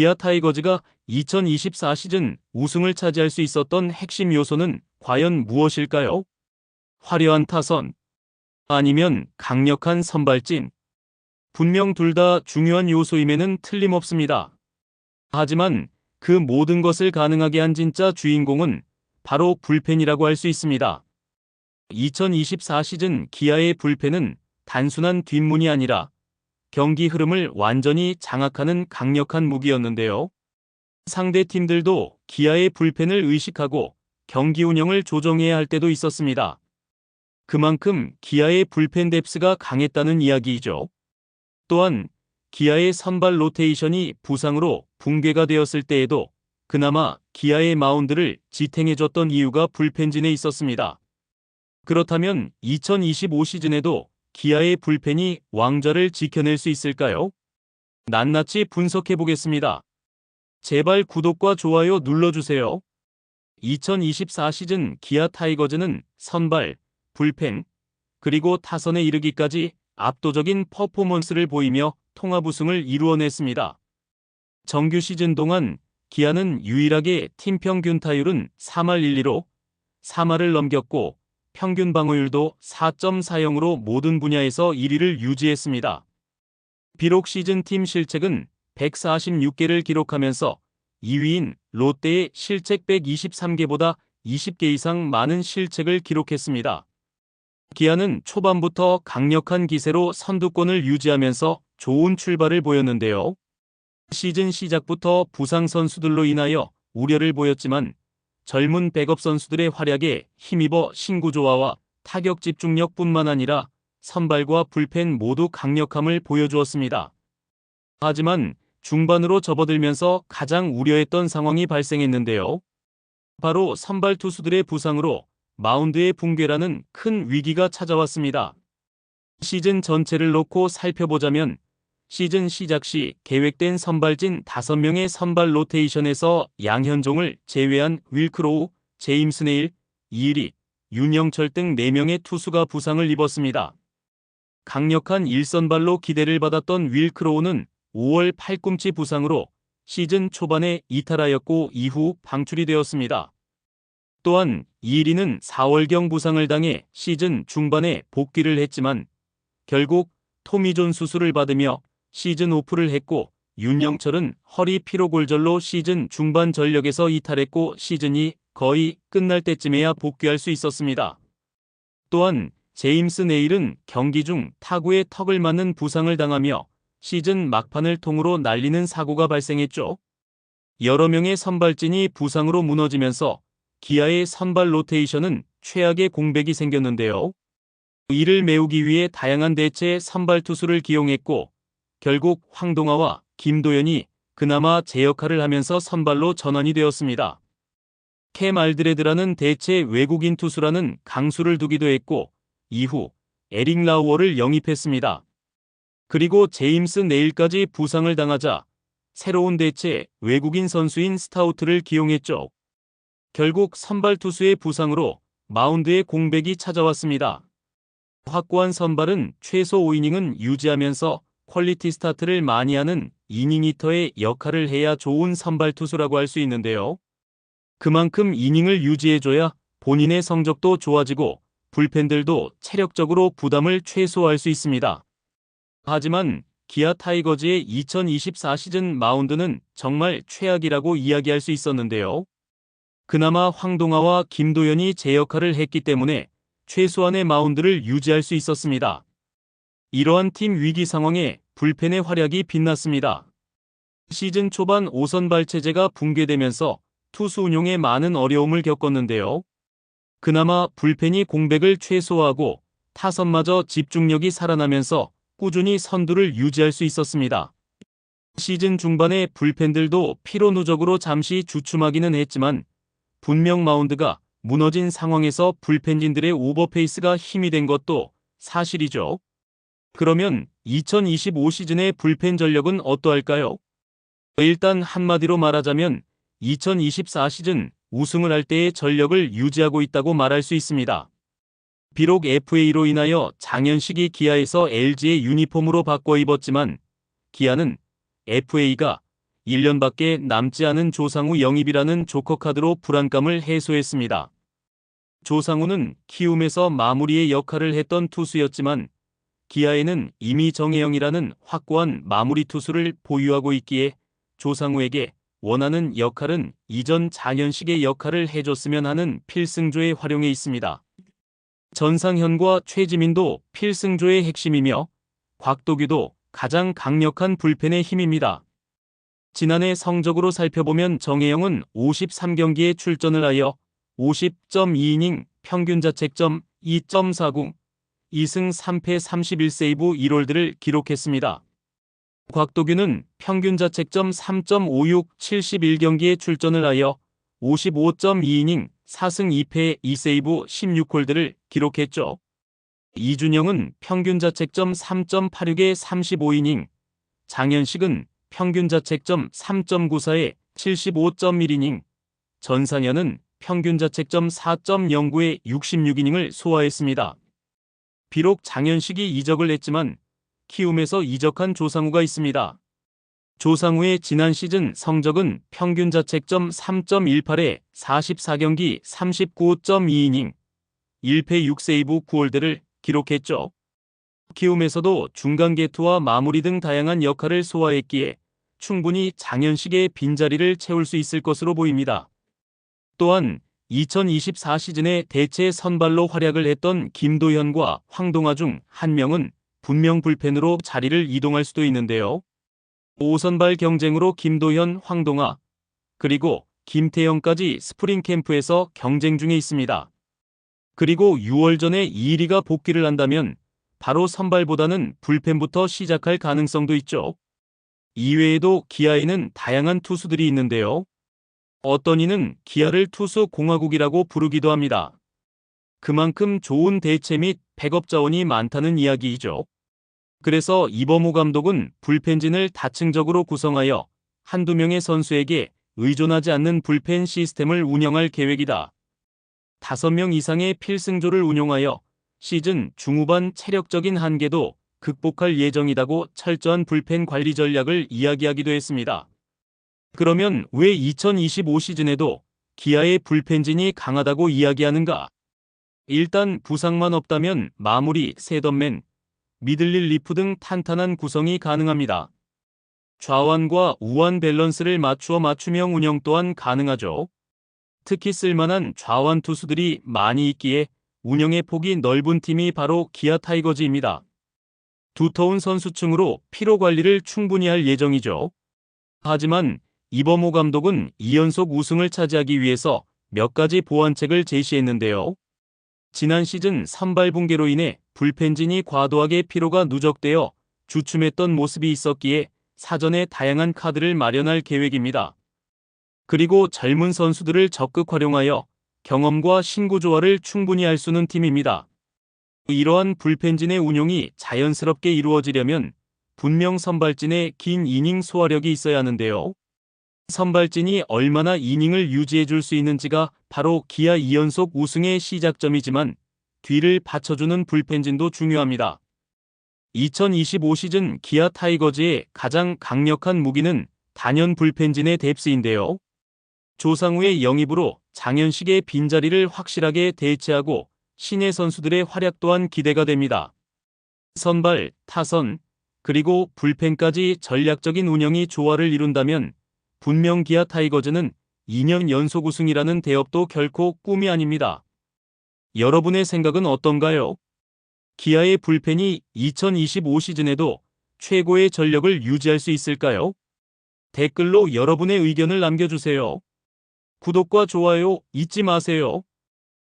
기아 타이거즈가 2024 시즌 우승을 차지할 수 있었던 핵심 요소는 과연 무엇일까요? 화려한 타선, 아니면 강력한 선발진. 분명 둘 다 중요한 요소임에는 틀림없습니다. 하지만 그 모든 것을 가능하게 한 진짜 주인공은 바로 불펜이라고 할 수 있습니다. 2024 시즌 기아의 불펜은 단순한 뒷문이 아니라 경기 흐름을 완전히 장악하는 강력한 무기였는데요. 상대 팀들도 기아의 불펜을 의식하고 경기 운영을 조정해야 할 때도 있었습니다. 그만큼 기아의 불펜 뎁스가 강했다는 이야기이죠. 또한 기아의 선발 로테이션이 부상으로 붕괴가 되었을 때에도 그나마 기아의 마운드를 지탱해줬던 이유가 불펜진에 있었습니다. 그렇다면 2025 시즌에도 기아의 불펜이 왕좌를 지켜낼 수 있을까요? 낱낱이 분석해 보겠습니다. 제발 구독과 좋아요 눌러주세요. 2024 시즌 기아 타이거즈는 선발, 불펜, 그리고 타선에 이르기까지 압도적인 퍼포먼스를 보이며 통합 우승을 이루어냈습니다. 정규 시즌 동안 기아는 유일하게 팀 평균 타율은 3할 1리로 3할을 넘겼고 평균 방어율도 4.40으로 모든 분야에서 1위를 유지했습니다. 비록 시즌 팀 실책은 146개를 기록하면서 2위인 롯데의 실책 123개보다 20개 이상 많은 실책을 기록했습니다. 기아는 초반부터 강력한 기세로 선두권을 유지하면서 좋은 출발을 보였는데요. 시즌 시작부터 부상 선수들로 인하여 우려를 보였지만 젊은 백업 선수들의 활약에 힘입어 신구 조화와 타격 집중력뿐만 아니라 선발과 불펜 모두 강력함을 보여주었습니다. 하지만 중반으로 접어들면서 가장 우려했던 상황이 발생했는데요. 바로 선발 투수들의 부상으로 마운드의 붕괴라는 큰 위기가 찾아왔습니다. 시즌 전체를 놓고 살펴보자면 시즌 시작 시 계획된 선발진 5명의 선발 로테이션에서 양현종을 제외한 윌크로우, 제임스 네일, 이일이, 윤영철 등 4명의 투수가 부상을 입었습니다. 강력한 일선발로 기대를 받았던 윌크로우는 5월 팔꿈치 부상으로 시즌 초반에 이탈하였고 이후 방출이 되었습니다. 또한 이일이는 4월경 부상을 당해 시즌 중반에 복귀를 했지만 결국 토미존 수술을 받으며 시즌 오프를 했고 윤영철은 허리 피로 골절로 시즌 중반 전력에서 이탈했고 시즌이 거의 끝날 때쯤에야 복귀할 수 있었습니다. 또한 제임스 네일은 경기 중 타구에 턱을 맞는 부상을 당하며 시즌 막판을 통으로 날리는 사고가 발생했죠. 여러 명의 선발진이 부상으로 무너지면서 기아의 선발 로테이션은 최악의 공백이 생겼는데요. 이를 메우기 위해 다양한 대체 선발 투수를 기용했고 결국 황동아와 김도현이 그나마 제 역할을 하면서 선발로 전환이 되었습니다. 캠 알드레드라는 대체 외국인 투수라는 강수를 두기도 했고 이후 에릭 라우어를 영입했습니다. 그리고 제임스 네일까지 부상을 당하자 새로운 대체 외국인 선수인 스타우트를 기용했죠. 결국 선발 투수의 부상으로 마운드의 공백이 찾아왔습니다. 확고한 선발은 최소 5이닝은 유지하면서 퀄리티 스타트를 많이 하는 이닝 히터의 역할을 해야 좋은 선발 투수라고 할 수 있는데요. 그만큼 이닝을 유지해줘야 본인의 성적도 좋아지고 불펜들도 체력적으로 부담을 최소화할 수 있습니다. 하지만 기아 타이거즈의 2024 시즌 마운드는 정말 최악이라고 이야기할 수 있었는데요. 그나마 황동아와 김도현이 제 역할을 했기 때문에 최소한의 마운드를 유지할 수 있었습니다. 이러한 팀 위기 상황에 불펜의 활약이 빛났습니다. 시즌 초반 5선발 체제가 붕괴되면서 투수 운용에 많은 어려움을 겪었는데요. 그나마 불펜이 공백을 최소화하고 타선마저 집중력이 살아나면서 꾸준히 선두를 유지할 수 있었습니다. 시즌 중반에 불펜들도 피로 누적으로 잠시 주춤하기는 했지만 분명 마운드가 무너진 상황에서 불펜진들의 오버페이스가 힘이 된 것도 사실이죠. 그러면 2025 시즌의 불펜 전력은 어떠할까요? 일단 한마디로 말하자면 2024 시즌 우승을 할 때의 전력을 유지하고 있다고 말할 수 있습니다. 비록 FA로 인하여 장현식이 기아에서 LG의 유니폼으로 바꿔 입었지만 기아는 FA가 1년밖에 남지 않은 조상우 영입이라는 조커 카드로 불안감을 해소했습니다. 조상우는 키움에서 마무리의 역할을 했던 투수였지만 기아에는 이미 정혜영이라는 확고한 마무리 투수를 보유하고 있기에 조상우에게 원하는 역할은 이전 장현식의 역할을 해줬으면 하는 필승조에 활용해 있습니다. 전상현과 최지민도 필승조의 핵심이며 곽도규도 가장 강력한 불펜의 힘입니다. 지난해 성적으로 살펴보면 정혜영은 53경기에 출전을 하여 50.2이닝 평균 자책점 2.40, 2승 3패 31세이브 1홀드를 기록했습니다. 곽도규는 평균 자책점 3.56 71경기에 출전을 하여 55.2이닝 4승 2패 2세이브 16홀드를 기록했죠. 이준영은 평균 자책점 3.86에 35이닝, 장현식은 평균 자책점 3.94에 75.1이닝, 전상현은 평균 자책점 4.09에 66이닝을 소화했습니다. 비록 장현식이 이적을 했지만 키움에서 이적한 조상우가 있습니다. 조상우의 지난 시즌 성적은 평균 자책점 3.18에 44경기 39.2이닝, 1패 6세이브 9홀드를 기록했죠. 키움에서도 중간 개투와 마무리 등 다양한 역할을 소화했기에 충분히 장현식의 빈자리를 채울 수 있을 것으로 보입니다. 또한 2024 시즌에 대체 선발로 활약을 했던 김도현과 황동아 중 한 명은 분명 불펜으로 자리를 이동할 수도 있는데요. 5선발 경쟁으로 김도현, 황동아, 그리고 김태형까지 스프링 캠프에서 경쟁 중에 있습니다. 그리고 6월 전에 이리가 복귀를 한다면 바로 선발보다는 불펜부터 시작할 가능성도 있죠. 이외에도 기아에는 다양한 투수들이 있는데요. 어떤 이는 기아를 투수 공화국이라고 부르기도 합니다. 그만큼 좋은 대체 및 백업 자원이 많다는 이야기이죠. 그래서 이범호 감독은 불펜진을 다층적으로 구성하여 한두 명의 선수에게 의존하지 않는 불펜 시스템을 운영할 계획이다. 5명 이상의 필승조를 운용하여 시즌 중후반 체력적인 한계도 극복할 예정이라고 철저한 불펜 관리 전략을 이야기하기도 했습니다. 그러면 왜 2025 시즌에도 기아의 불펜진이 강하다고 이야기하는가? 일단 부상만 없다면 마무리, 세덤맨, 미들릴 리프 등 탄탄한 구성이 가능합니다. 좌완과 우완 밸런스를 맞추어 맞춤형 운영 또한 가능하죠. 특히 쓸만한 좌완 투수들이 많이 있기에 운영의 폭이 넓은 팀이 바로 기아 타이거즈입니다. 두터운 선수층으로 피로 관리를 충분히 할 예정이죠. 하지만 이범호 감독은 2연속 우승을 차지하기 위해서 몇 가지 보완책을 제시했는데요. 지난 시즌 선발 붕괴로 인해 불펜진이 과도하게 피로가 누적되어 주춤했던 모습이 있었기에 사전에 다양한 카드를 마련할 계획입니다. 그리고 젊은 선수들을 적극 활용하여 경험과 신구 조화를 충분히 할수 있는 팀입니다. 이러한 불펜진의 운용이 자연스럽게 이루어지려면 분명 선발진의 긴 이닝 소화력이 있어야 하는데요. 선발진이 얼마나 이닝을 유지해 줄 수 있는지가 바로 기아 2연속 우승의 시작점이지만 뒤를 받쳐주는 불펜진도 중요합니다. 2025 시즌 기아 타이거즈의 가장 강력한 무기는 단연 불펜진의 뎁스인데요. 조상우의 영입으로 장현식의 빈자리를 확실하게 대체하고 신예 선수들의 활약 또한 기대가 됩니다. 선발, 타선, 그리고 불펜까지 전략적인 운영이 조화를 이룬다면 분명 기아 타이거즈는 2년 연속 우승이라는 대업도 결코 꿈이 아닙니다. 여러분의 생각은 어떤가요? 기아의 불펜이 2025 시즌에도 최고의 전력을 유지할 수 있을까요? 댓글로 여러분의 의견을 남겨주세요. 구독과 좋아요 잊지 마세요.